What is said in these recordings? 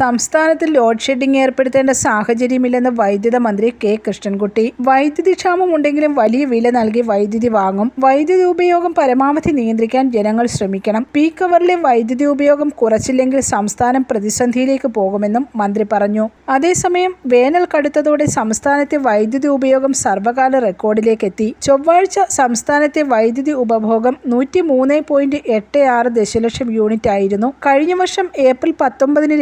സംസ്ഥാനത്ത് load shedding ഏർപ്പെടുത്തേണ്ട സാഹചര്യമില്ലെന്ന് വൈദ്യുത മന്ത്രി കെ. കൃഷ്ണൻകുട്ടി. വൈദ്യുതി ക്ഷാമം ഉണ്ടെങ്കിലും വലിയ വില നൽകി വൈദ്യുതി വാങ്ങും. വൈദ്യുതി ഉപയോഗം പരമാവധി നിയന്ത്രിക്കാൻ ജനങ്ങൾ ശ്രമിക്കണം. പീക്ക് അവറിലെ വൈദ്യുതി ഉപയോഗം കുറച്ചില്ലെങ്കിൽ സംസ്ഥാനം പ്രതിസന്ധിയിലേക്ക് പോകുമെന്നും മന്ത്രി പറഞ്ഞു. അതേസമയം വേനൽ കടുത്തതോടെ സംസ്ഥാനത്തെ വൈദ്യുതി ഉപയോഗം സർവകാല റെക്കോർഡിലേക്ക് എത്തി ചൊവ്വാഴ്ച സംസ്ഥാനത്തെ വൈദ്യുതി ഉപഭോഗം നൂറ്റി മൂന്ന് പോയിന്റ് എട്ട് ആറ് ദശലക്ഷം യൂണിറ്റ് ആയിരുന്നു കഴിഞ്ഞ വർഷം ഏപ്രിൽ പത്തൊമ്പതിന്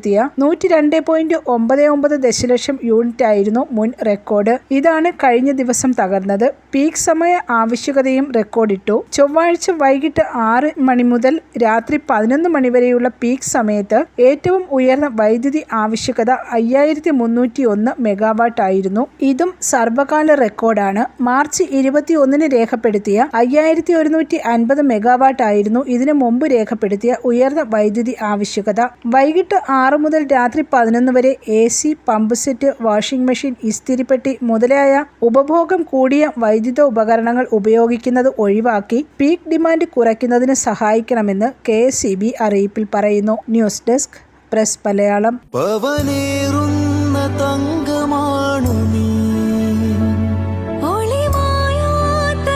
രേഖപ്പെടുത്തിയ നൂറ്റി രണ്ട് പോയിന്റ് ഒമ്പത് ഒമ്പത് ദശലക്ഷം യൂണിറ്റ് ആയിരുന്നു മുൻ റെക്കോർഡ്. ഇതാണ് കഴിഞ്ഞ ദിവസം തകർന്നത്. പീക്ക് സമയ ആവശ്യകതയും റെക്കോർഡിട്ടു. ചൊവ്വാഴ്ച വൈകിട്ട് ആറ് മണി മുതൽ രാത്രി പതിനൊന്ന് മണി വരെയുള്ള പീക്ക് സമയത്ത് ഏറ്റവും ഉയർന്ന വൈദ്യുതി ആവശ്യകത അയ്യായിരത്തി മുന്നൂറ്റി ഒന്ന് മെഗാവാട്ട് ആയിരുന്നു. ഇതും സർവകാല റെക്കോർഡാണ്. മാർച്ച് ഇരുപത്തി ഒന്നിന് രേഖപ്പെടുത്തിയ അയ്യായിരത്തി ഒരുന്നൂറ്റി അൻപത് മെഗാവാട്ട് ആയിരുന്നു ഇതിനു മുമ്പ് രേഖപ്പെടുത്തിയ ഉയർന്ന വൈദ്യുതി ആവശ്യകത. വൈകിട്ട് ആറ് മുതൽ രാത്രി പതിനൊന്ന് വരെ A C pump set washing machine ഇസ്തിരിപ്പെട്ടി മുതലായ ഉപഭോഗം കൂടിയ വൈദ്യുത ഉപകരണങ്ങൾ ഉപയോഗിക്കുന്നത് ഒഴിവാക്കി പീക്ക് ഡിമാൻഡ് കുറയ്ക്കുന്നതിന് സഹായിക്കണമെന്ന് കെ അറിയിപ്പിൽ പറയുന്നു. News desk press Malayalam. തങ്കമാണു നീ. ഒളിമായാത്ത